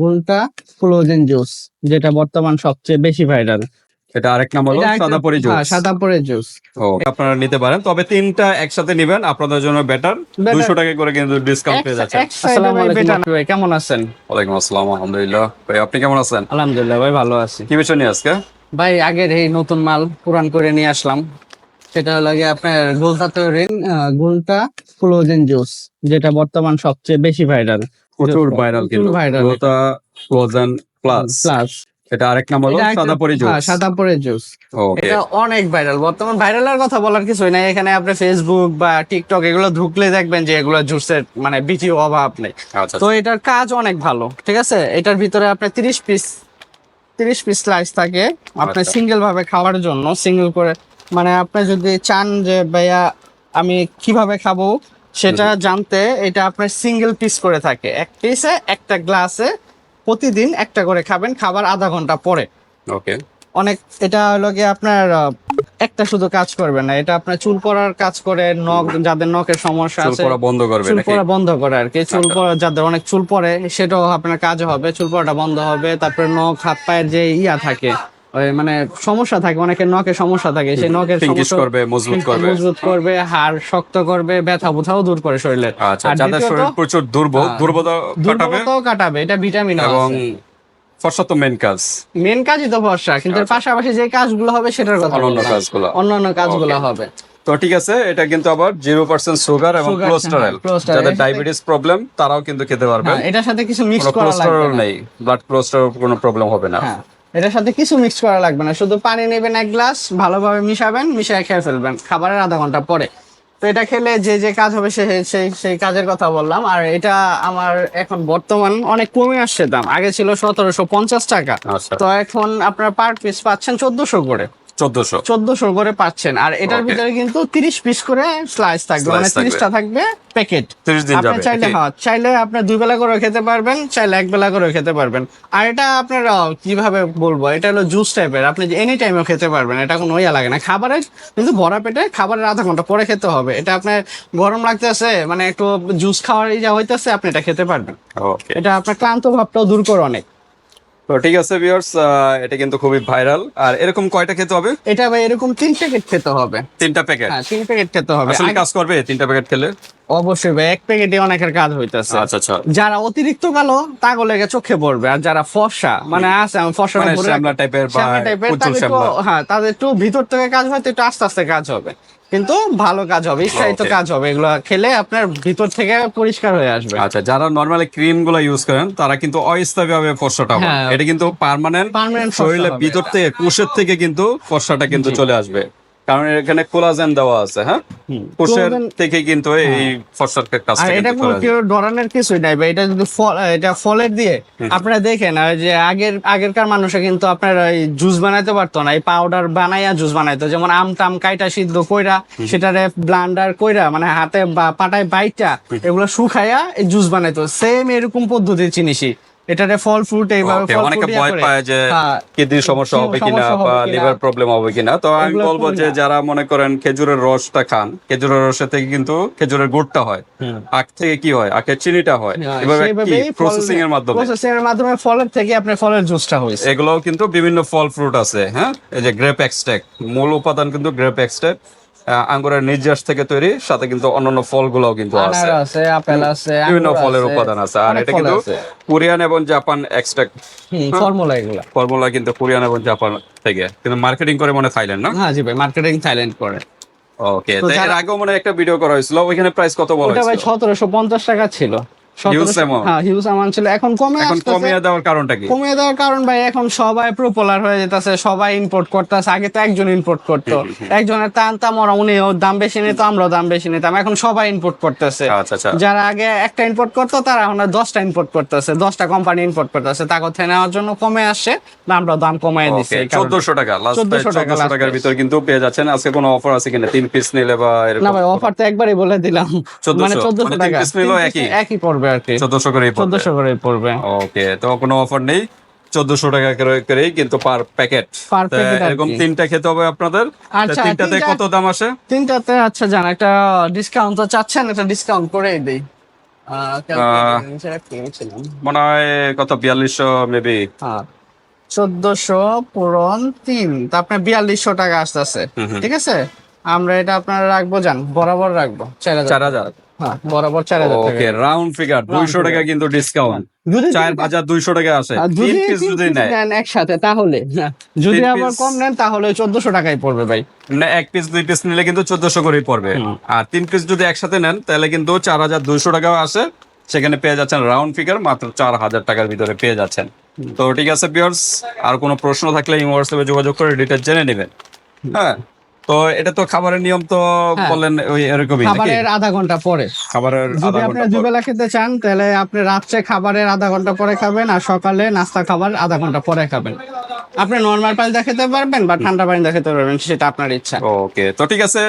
গুলটা frozen juice যেটা বর্তমান সবচেয়ে বেশি ভাইরাল এটা আরেক নাম হলো সাদাপরি জুস সাদা জুস ও আপনারা নিতে পারেন। তবে তিনটা একসাথে নেবেন আপনাদের জন্য বেটার Better. দুশো টাকা করে কিন্তু ডিসকাউন্ট পেয়ে যাচ্ছেন। আসসালামু আলাইকুম। ভাই কেমন আছেন? ওয়ালাইকুম আসসালাম আলহামদুলিল্লাহ। ভাই আপনি কেমন আছেন? আলহামদুলিল্লাহ ভাই ভালো আছি। কি বিষয় নিয়ে আজকে? ভাই আগের এই নতুন মাল পুরান করে নিয়ে আসলাম। সেটা হলো গিয়ে আপনার গোলটা তৈরির গোলটা ফ্রোজেন জুস যেটা বর্তমান সবচেয়ে বেশি ভাইরাল প্রচুর ভাইরাল কিন্তু। ওটা ফ্রোজেন প্লাস প্লাস এটা আরেক নাম হলো সাদা পরি জুস সাদা পরে জুস এটা অনেক ভাইরাল বর্তমান ভাইরালের কথা বলার কিছুই নাই। এখানে আপনি ফেসবুক বা টিকটক এগুলো ঢুকলে দেখবেন যে এগুলো জুসের মানে বিচি অভাব নেই। আচ্ছা তো এটার কাজ অনেক ভালো ঠিক আছে? এটার ভিতরে আপনার তিরিশ পিস তিরিশ পিস স্লাইস থাকে। আচ্ছা। সিঙ্গেল ভাবে খাওয়ার জন্য সিঙ্গেল করে। মানে আপনি যদি চান যে ভাইয়া আমি কীভাবে খাব? সেটা জানতে এটা আপনার সিঙ্গেল পিস করে থাকে। এক পিসে একটা গ্লাসে প্রতিদিন একটা করে খাবেন খাবার আধা ঘণ্টা পরে। ওকে। অনেক এটা হলো গিয়ে আপনার একটা শুধু কাজ করবে না এটা আপনার চুল পড়ার কাজ করে নখ যাদের নখের সমস্যা চুল আছে পড়া বন্ধ করবে চুল পড়া বন্ধ করে আর কি। চুল আচ্ছা। পড়া যাদের অনেক চুল পড়ে সেটাও আপনার কাজ হবে চুল পড়াটা বন্ধ হবে তারপরে নখ হাত পায়ের যে ইয়া থাকে মানে সমস্যা থাকে অনেকের নখের সমস্যা থাকে সেই নখের করবে মজবুত করবে। মজবুত করবে হাড় শক্ত করবে ব্যথা বুথাও দূর করে শরীরের। আচ্ছা যাদের শরীর প্রচুর দুর্বল হ্যাঁ, দুর্বলতা কাটাবে? কাটাবে এটা ভিটামিন এবং ফর্সা তো মেন কাজ। মেন কাজই তো ভরসা কিন্তু আচ্ছা। পাশাপাশি যে কাজগুলো হবে সেটার কথা অন্যান্য কাজগুলো। অন্যান্য কাজগুলো. হবে। তো ঠিক আছে এটা কিন্তু আবার জিরো পার্সেন্ট সুগার এবং কোলেস্টেরল হ্যাঁ, যাদের ডায়াবেটিস প্রবলেম তারাও কিন্তু খেতে পারবে। হ্যাঁ, এটার সাথে কিছু মিক্স করা লাগবে নেই ব্লাড কোলেস্টেরল কোনো প্রবলেম হবে না। এটার সাথে কিছু মিক্স করা লাগবে না। শুধু পানি নেবেন এক গ্লাস ভালোভাবে মিশাবেন মিশিয়ে খেয়ে ফেলবেন। খাবারের আধা ঘণ্টা পরে। তো এটা খেলে যে যে কাজ হবে সে সেই সেই কাজের কথা বললাম। আর এটা আমার এখন বর্তমান অনেক কমে আসছে দাম। আগে ছিল সতেরোশো পঞ্চাশ টাকা। আচ্ছা। তো এখন আপনার পার পিস পাচ্ছেন চোদ্দশো করে। চোদ্দশো। চোদ্দশো করে পাচ্ছেন। আর এটার ভিতরে কিন্তু তিরিশ পিস করে স্লাইস থাকবে। মানে থাকবে। তিরিশটা থাকবে। প্যাকেট তিরিশ দিন আপনি যাবে চাইলে? হ্যাঁ চাইলে আপনি দুই বেলা করে খেতে পারবেন চাইলে এক বেলা করে খেতে পারবেন। আর এটা আপনার কীভাবে বলব এটা হলো জুস টাইপের আপনি এনি টাইমও খেতে পারবেন এটা কোনো ইয়া লাগে না। খাবারের কিন্তু ভরা পেটে খাবারের আধা ঘণ্টা পরে খেতে হবে। এটা আপনার গরম লাগতেছে মানে একটু জুস খাওয়ার ইয়া হইতেছে আপনি এটা খেতে পারবেন। এটা আপনার ক্লান্ত ভাবটাও দূর করে অনেক। তো ঠিক আছে ভিউয়ার্স এটা কিন্তু খুবই ভাইরাল আর এরকম কয়টা খেতে হবে? এটা ভাই এরকম তিন প্যাকেট খেতে হবে। তিনটা প্যাকেট হ্যাঁ তিন প্যাকেট খেতে হবে। আসলে কাজ করবে তিনটা প্যাকেট খেলে? অবশ্যই ভাই এক প্যাকেটে অনেকের কাজ হইতেছে। আচ্ছা আচ্ছা। যারা অতিরিক্ত কালো তাগো লেগে চোখে পড়বে। আর যারা ফর্সা মানে আছে আমি ফর্সা মানে শ্যামলা টাইপের হ্যাঁ তাদের একটু ভিতর থেকে কাজ হয় তো একটু আস্তে আস্তে কাজ হবে। কিন্তু ভালো কাজ হবে ইচ্ছায়িত কাজ হবে। এগুলো খেলে আপনার ভিতর থেকে পরিষ্কার হয়ে আসবে। আচ্ছা যারা নরমালি ক্রিমগুলো ইউজ করেন তারা কিন্তু অস্থায়ী ভাবে ফর্সাটা হয়। হ্যাঁ। এটা কিন্তু পার্মানেন্ট শরীরের ভিতর থেকে কোষের থেকে কিন্তু ফর্সাটা কিন্তু চলে আসবে। কারণ এখানে কোলাজেন দেওয়া আছে হ্যাঁ? কোষের থেকে কিন্তু এই ফর্সার আর কাজটা এটা কোনো। কেউ ডরানোর কিছুই নাই ভাই এটা যদি ফল এটা ফলের দিয়ে আপনারা দেখেন আর যে আগের আগেরকার মানুষে কিন্তু আপনার এই জুস বানাইতে পারতো না এই পাউডার বানাইয়া জুস বানাইতো যেমন আম টাম কাইটা সিদ্ধ কইরা সেটারে ব্লান্ডার কইরা মানে হাতে বা পাটায় বাইটা এগুলো শুকাইয়া এই জুস বানাইতো। সেম এরকম পদ্ধতি জিনিসই। এটারে ফল ফ্রুট এইভাবে ফল অনেকে ভয় পায় যে হ্যাঁ, কিডনির সমস্যা হবে কিনা বা লিভার প্রবলেম হবে কিনা। তো আমি বলব যে যারা মনে করেন খেজুরের রসটা খান খেজুরের রসের থেকে কিন্তু খেজুরের গুড়টা হয়। আখ থেকে কি হয়? আখের চিনিটা হয়। হ্যাঁ, এভাবে কি? প্রসেসিং এর মাধ্যমে processing এর মাধ্যমে। ফলের থেকে আপনার ফলের জুসটা হয়েছে। এগুলোও কিন্তু বিভিন্ন ফল ফ্রুট আছে হ্যাঁ? এই যে গ্রেপ এক্সট্রাক্ট মূল উপাদান কিন্তু গ্রেপ এক্সট্রাক্ট আঙ্গুরের নির্যাস থেকে তৈরি সাথে কিন্তু অন্যান্য ফলগুলোও কিন্তু আছে। আপেল আছে বিভিন্ন ফলের উপাদান আছে। আর এটা কিন্তু কোরিয়ান এবং জাপান এক্সট্রাক্ট ফর্মুলা এগুলা। ফর্মুলা কিন্তু কোরিয়ান এবং জাপান থেকে। কিন্তু মার্কেটিং করে মনে থাইল্যান্ড না? হ্যাঁ জি ভাই মার্কেটিং থাইল্যান্ড করে। ওকে তো এর আগে আগেও মনে একটা ভিডিও করা হয়েছিল। ওইখানে প্রাইস কত বলা হয়েছিল ওটা ভাই হয়েছিল? সতেরোশো পঞ্চাশ টাকা ছিল। Huge 1700 amount? হ্যাঁ হিউজ অ্যামাউন্ট ছিল। এখন কমে এখন আসতেছে। কমিয়ে দেওয়ার কারণটা কি? কমিয়ে দেওয়ার কারণ ভাই এখন সবাই প্রপোলার হয়ে যেতেছে সবাই ইম্পোর্ট করতেছে। আগে তো একজন ইম্পোর্ট করতো। একজনের টান তাম ওরা উনিও দাম বেশি নিত আমরাও দাম বেশি নিতাম। এখন সবাই ইম্পোর্ট করতেছে। আচ্ছা আচ্ছা। যারা আগে একটা ইম্পোর্ট করতো তারা এখন দশটা ইম্পোর্ট করতেছে। দশটা কোম্পানি ইম্পোর্ট করতেছে। তা কথা নেওয়ার জন্য কমে আসছে আমরা দাম কমায় দিচ্ছি। চোদ্দশো টাকা। 1400 টাকা টাকার। ভিতর কিন্তু পেয়ে যাচ্ছেন। আজকে কোনো অফার আছে কিনা? তিন পিস নিলে বা না ভাই অফার তো একবারই বলে দিলাম। মানে চোদ্দশো মানে টাকা। একই? একই পড়বে আর কি? চোদ্দশো করে চোদ্দশো করে পড়বে। ওকে তো কোনো অফার নেই। চোদ্দশো টাকা করে করেই কিন্তু পার প্যাকেট এরকম তিনটা খেতে হবে আপনাদের। আচ্ছা, তিনটাতে কত দাম আসে? তিনটাতে আচ্ছা জান একটা ডিসকাউন্ট তো চাচ্ছেন একটা ডিসকাউন্ট দেই। মনে হয় কত বিয়াল্লিশশো মেবি হ্যাঁ চোদ্দশো পূরণ তিন। তা আপনার বিয়াল্লিশশো টাকা আসতেছে। ঠিক আছে? আমরা এটা আপনার রাখব যান বরাবর রাখব। চার হাজার। চার হাজার। বরাবর চার হাজার টাকা। রাউন্ড ফিগার দুইশো টাকা কিন্তু ডিসকাউন্ট চার হাজার দুইশো টাকা আসে। যদি নেন একসাথে তাহলে। হ্যাঁ, যদি আবার কম নেন তাহলে চোদ্দশো টাকাই পড়বে ভাই। না এক পিস দুই পিস নিলে কিন্তু চোদ্দশো করেই পড়বে। আর তিন পিস যদি একসাথে নেন তাহলে কিন্তু চার হাজার দুইশো টাকাও আসে। সেখানে পেয়ে যাচ্ছেন রাউন্ড ফিগার মাত্র চার হাজার টাকার ভিতরে পেয়ে যাচ্ছেন। তো ঠিক আছে বিয়ার্স আর কোনো প্রশ্ন থাকলে হোয়াটসঅ্যাপে যোগাযোগ করে ডিটেল জেনে নেবেন। হ্যাঁ। তো এটা তো খাবারের নিয়ম তো বলেন ওই এরকমই খাবারের আধা ঘণ্টা পরে। খাবারের যদি আপনি দুবেলা খেতে চান তাহলে আপনি রাত্রে খাবারের আধা ঘণ্টা পরে খাবেন আর সকালে নাস্তা খাবার আধা ঘণ্টা পরে খাবেন। আপনি নর্মাল পানিতে খেতে পারবেন বা ঠান্ডা পানিতে খেতে পারবেন সেটা আপনার ইচ্ছা। ওকে তো ঠিক আছে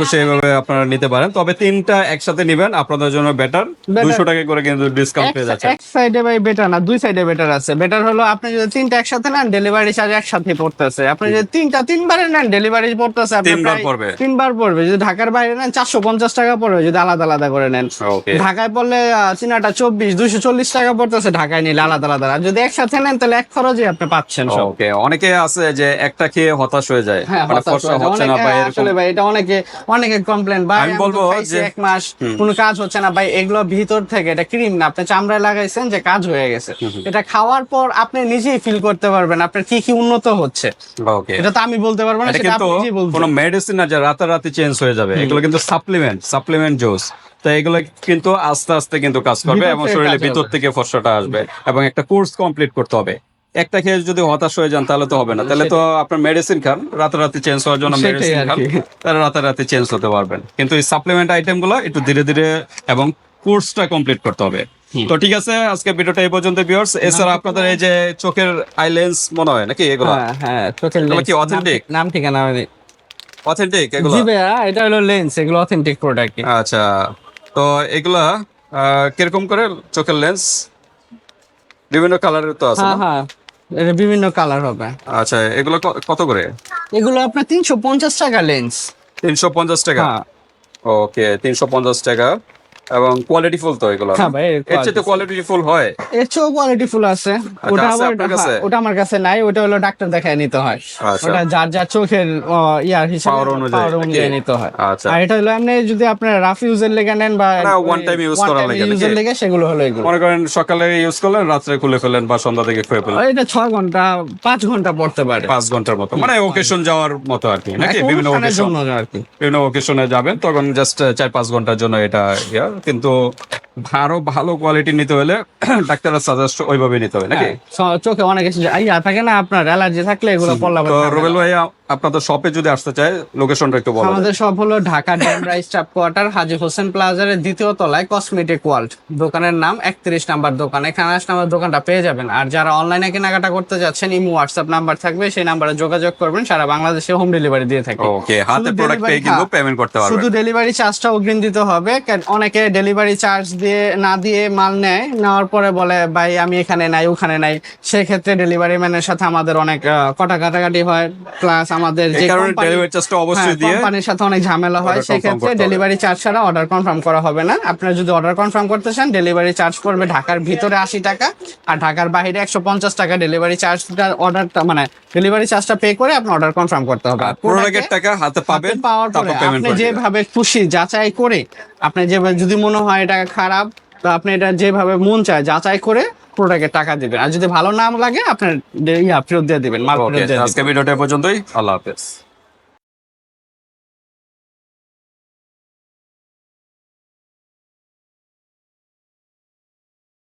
কুশি এইভাবে আপনারা নিতে পারেন। তবে তিনটা একসাথে নিবেন আপনাদের জন্য বেটার Better। দুশো টাকা করে কিন্তু ডিসকাউন্ট পেয়ে যাচ্ছেন। এক সাইডে ভাই বেটার না দুই সাইডে বেটার আছে। বেটার হলো আপনি যদি তিনটা একসাথে নেন ডেলিভারি চার্জ একসাথে পড়তেছে। আপনি যদি তিনটা তিনবারে নেন ডেলিভারি পড়তেছে আপনার তিনবার পড়বে। তিনবার পড়বে। যদি ঢাকার বাইরে নেন চারশো পঞ্চাশ টাকা পড়বে। যদি আলাদা আলাদা করে নেন। ঢাকায় পড়লে চীনাটা চব্বিশ দুইশো চল্লিশ টাকা পড়তেছে ঢাকায় নিলে আলাদা আলাদা। আর যদি একসাথে নেন তাহলে এক খরচে আপনি পাচ্ছেন সব। ওকে অনেকে আছে যে একটা খেয়ে হতাশ হয়ে যায়। হ্যাঁ মানে ফর্সা হচ্ছে না বা হ্যাঁ, আসলে ভাই এটা অনেকে অনেকে কমপ্লেন ভাই আমি বলব যে এক মাস কোনো কাজ হচ্ছে না। ভাই এগুলো ভিতর থেকে এটা ক্রিম না। আপনি চামড়ায় লাগাইছেন যে কাজ হয়ে গেছে। এটা খাওয়ার পর আপনি নিজেই ফিল করতে পারবেন আপনার কি কি উন্নত হচ্ছে। ওকে। এটা তো আমি বলতে পারব না সেটা আপনি নিজেই বলবেন কোনো মেডিসিন না যে রাতারাতি চেঞ্জ হয়ে যাবে। এগুলো কিন্তু সাপ্লিমেন্ট সাপ্লিমেন্ট জুস তো এগুলো কিন্তু আস্তে আস্তে কিন্তু কাজ করবে এবং শরীরের ভিতর থেকে ফর্সাটা আসবে এবং একটা কোর্স কমপ্লিট করতে হবে। একটা খেয়ে যদি হতাশ হয়ে যান তাহলে তো হবে না। তাহলে তো আপনার মেডিসিন খান রাতারাতি চেঞ্জ হওয়ার জন্য মেডিসিন খান তাহলে রাতারাতি চেঞ্জ হতে পারবেন। কিন্তু এই সাপ্লিমেন্ট আইটেমগুলো একটু ধীরে ধীরে এবং কোর্সটা কমপ্লিট করতে হবে। তো ঠিক আছে আজকে ভিডিওটা এই পর্যন্ত ভিউয়ার্স এছাড়া আপনাদের এই যে চোখের আই লেন্স মনে হয় নাকি এগুলো? হ্যাঁ হ্যাঁ চোখের lens, কি authentic? নাম ঠিকানা অথেন্টিক এগুলো? জি ভাইয়া এটা হলো লেন্স এগুলো অথেন্টিক প্রোডাক্ট আচ্ছা তো এগুলা কীরকম করে চোখের লেন্স বিভিন্ন কালারের তো আছে হ্যাঁ হ্যাঁ। এটা বিভিন্ন কালার হবে। আচ্ছা এগুলো কত করে? এগুলো আপনার তিনশো পঞ্চাশ টাকা লেন্স। তিনশো পঞ্চাশ টাকা? হ্যাঁ। ওকে তিনশো পঞ্চাশ টাকা। এবং কোয়ালিটি ফুল তো এগুলো। হ্যাঁ ভাই, এর চেয়ে কোয়ালিটি ফুল হয়। এর চেয়েও কোয়ালিটি ফুল আছে। ওটা আবার আপনার কাছে? হ্যাঁ, ওটা আমার কাছে নাই ওটা হলো ডাক্তার দেখায় নিতে হয়। আচ্ছা। ওটা যার যার চোখের ইয়ার হিসাবে Power অনুযায়ী? নিতে হয়। আচ্ছা। আর এটা হলো এমনি যদি আপনার রাফ ইউজের লেগে নেন বা না, one time use করার লেগে ইউজের লেগে সেগুলো হলো এগুলো। মনে করেন সকালে ইউজ করলেন রাত্রে খুলে ফেলেন বা সন্ধ্যা থেকে খুলে ফেলেন এটা ছয় ঘণ্টা পাঁচ ঘণ্টা পড়তে পারে। পাঁচ ঘণ্টার মতো। মানে ওকেশন যাওয়ার মতো আর কি নাকি? বিভিন্ন ওকেশন বিভিন্ন ওকেশনে যাবেন তখন জাস্ট চার পাঁচ ঘণ্টার জন্য এটা ইয়া কিন্তু আরও ভালো কোয়ালিটি নিতে হলে ডাক্তারের সাজেস্ট ওইভাবে নিতে হবে নাকি? হ্যাঁ, চোখে অনেক কিছু ইয়া থাকে না আপনার অ্যালার্জি থাকলে এগুলো পড়লা রুবেল ভাই আপনাদের শপে যদি আসতে চায় লোকেশনটা একটু বলেন আমাদের সব হলো ঢাকা ডেমরা স্টাফ কোয়ার্টার হাজি হোসেন প্লাজারের দ্বিতীয় তলায় কসমেটিক ওয়ার্ল্ড দোকানের নাম একত্রিশ নাম্বার দোকান। এখানে আসলে আমার দোকানটা পেয়ে যাবেন। আর যারা অনলাইনে কেনাকাটা করতে যাচ্ছেন ইমো হোয়াটসঅ্যাপ নাম্বার থাকবে সেই নাম্বারে যোগাযোগ করবেন। সারা বাংলাদেশে হোম ডেলিভারি দিয়ে থাকে। ওকে হাতে প্রোডাক্ট পেয়ে কিন্তু হ্যাঁ, পেমেন্ট করতে পারবেন। শুধু ডেলিভারি চার্জটা অগ্রিম দিতে হবে। কারণ অনেকে ডেলিভারি চার্জ দিয়ে না দিয়ে মাল নেয়। নেওয়ার পরে বলে ভাই আমি এখানে নাই ওখানে নাই। সেক্ষেত্রে ডেলিভারি ম্যানের সাথে আমাদের অনেক কটা কাটাকাটি হয়। প্লাস আমাদের যে কারণে ডেলিভারি চার্জটা অবশ্যই হ্যাঁ, দিয়ে কোম্পানির সাথে অনেক ঝামেলা হয় সেক্ষেত্রে ডেলিভারি চার্জ ছাড়া অর্ডার কনফার্ম করা হবে না। আপনারা যদি অর্ডার কনফার্ম করতে চান ডেলিভারি চার্জ পড়বে ঢাকার ভিতরে আশি টাকা আর ঢাকার বাইরে একশো পঞ্চাশ টাকা ডেলিভারি চার্জটা অর্ডারটা মানে ডেলিভারি চার্জটা পে করে আপনি অর্ডার কনফার্ম করতে হবে। প্রোডাক্টের টাকা হাতে পাবেন পাওয়ার পরে আপনি যেভাবে খুশি যাচাই করে আপনি যে যদি মনে হয় এটা খারাপ তো আপনি এটা যেভাবে মন চায় যাচাই করে প্রোডাক্টের টাকা দিবেন। আর যদি ভালো নাম লাগে আপনার ইয়া ফেরত দিয়ে দিবেন মাল ফেরত দিয়ে দিবেন। আজকে ভিডিওটা পর্যন্তই। আল্লাহ হাফেজ।